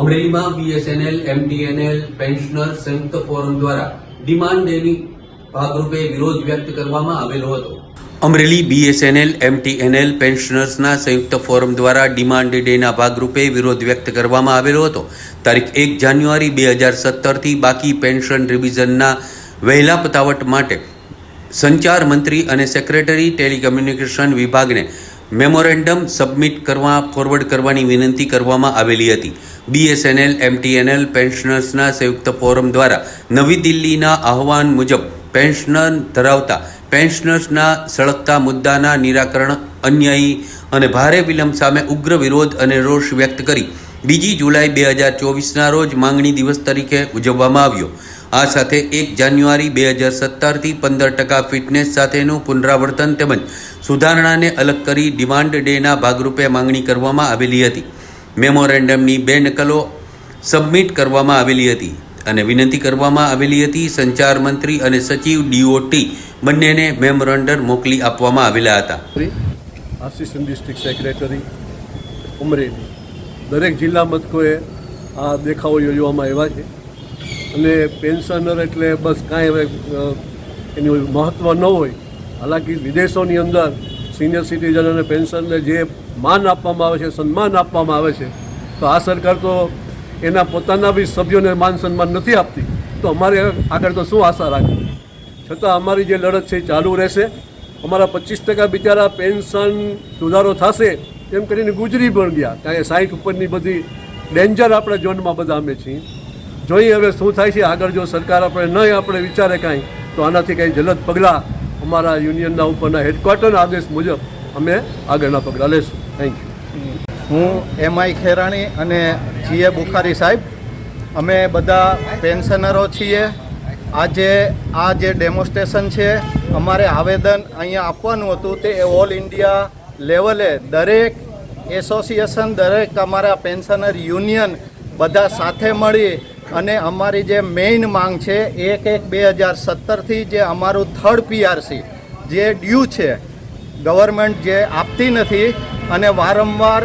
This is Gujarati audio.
અમરેલીમાં બીએસએનએલ એમટીએનએલ પેન્શનર સંયુક્ત ફોરમ દ્વારા ડિમાન્ડ ડેની ભાગરૂપે વિરોધ વ્યક્ત કરવામાં આવેલો હતો. અમરેલી બીએસએનએલ એમટીએનએલ પેન્શનર્સના સંયુક્ત ફોરમ દ્વારા ડિમાન્ડ ડેના ભાગરૂપે વિરોધ વ્યક્ત કરવામાં આવેલો હતો. તારીખ એક જાન્યુઆરી બે હજાર સત્તરથી બાકી પેન્શન રિવિઝનના વહેલા પતાવટ માટે સંચાર મંત્રી અને સેક્રેટરી ટેલિકમ્યુનિકેશન વિભાગને મેમોરેન્ડમ સબમિટ કરવા, ફોરવર્ડ કરવાની વિનંતી કરવામાં આવેલી હતી. બીએસએનએલ, એમટીએનએલ પેન્શનર્સના સંયુક્ત ફોરમ દ્વારા નવી દિલ્હીના આહવાન મુજબ પેન્શનર ધરાવતા પેન્શનર્સના સળગતા મુદ્દાના નિરાકરણ અન્યાયી અને ભારે વિલંબ સામે ઉગ્ર વિરોધ અને રોષ વ્યક્ત કરી બીજી જુલાઈ બે હજાર ચોવીસના રોજ માંગણી દિવસ તરીકે ઉજવવામાં આવ્યો. આ સાથે એક જાન્યુઆરી બે હજાર સત્તરથી પંદર ટકા ફિટનેસ સાથેનું પુનરાવર્તન તેમજ સુધારણાને અલગ કરી ડિમાન્ડ ડેના ભાગરૂપે માંગણી કરવામાં આવેલી હતી. મેમોરેન્ડમની બે નકલો સબમિટ કરવામાં આવેલી હતી અને વિનંતી કરવામાં આવેલી હતી, સંચાર મંત્રી અને સચિવ ડીઓટી બંનેને મેમોરેન્ડમ મોકલી આપવામાં આવેલા હતા. Assistant district secretary, Umreli. દરેક જિલ્લા મથકોએ આ દેખાવો યોજવામાં આવ્યા છે. અને પેન્શનર એટલે બસ કાંઈ હવે એનું મહત્ત્વ ન હોય. હાલાકી વિદેશોની અંદર સિનિયર સિટીઝન અને પેન્શનને જે માન આપવામાં આવે છે, સન્માન આપવામાં આવે છે, તો આ સરકાર તો એના પોતાના બી સભ્યોને માન સન્માન નથી આપતી. તો અમારે આગળ તો શું આશા રાખવી? છતાં અમારી જે લડત છે એ ચાલુ રહેશે. અમારા પચીસ ટકા બિચારા પેન્શન સુધારો થશે એમ કરીને ગુજરી પણ ગયા. કારણ કે સાઠ ઉપરની બધી ડેન્જર આપણે ઝોનમાં બધા અમે છીએ. જોઈએ હવે શું થાય છે. આગળ જો સરકાર આપણે નહીં, આપણે વિચારે કાંઈ, તો આનાથી કાંઈ જલદ પગલાં અમારા યુનિયનના ઉપરના હેડક્વાર્ટરના આદેશ મુજબ અમે આગળના પગલાં લેશું. થેન્ક યુ હું એમ આઈ ખેરાણી અને જીએ બુખારી સાહેબ, અમે બધા પેન્શનરો છીએ. આજે આ જે ડેમોન્સ્ટ્રેશન છે, અમારે આવેદન અહીંયા આપવાનું હતું તે ઓલ ઇન્ડિયા લેવલે દરેક એસોસિએશન, દરેક અમારા પેન્શનર યુનિયન બધા સાથે મળી અને અમારી જે મેઇન માંગ છે, એક એક બે હજાર સત્તરથી જે અમારું થર્ડ પીઆરસી જે ડ્યુ છે ગવર્મેન્ટ જે આપતી નથી અને વારંવાર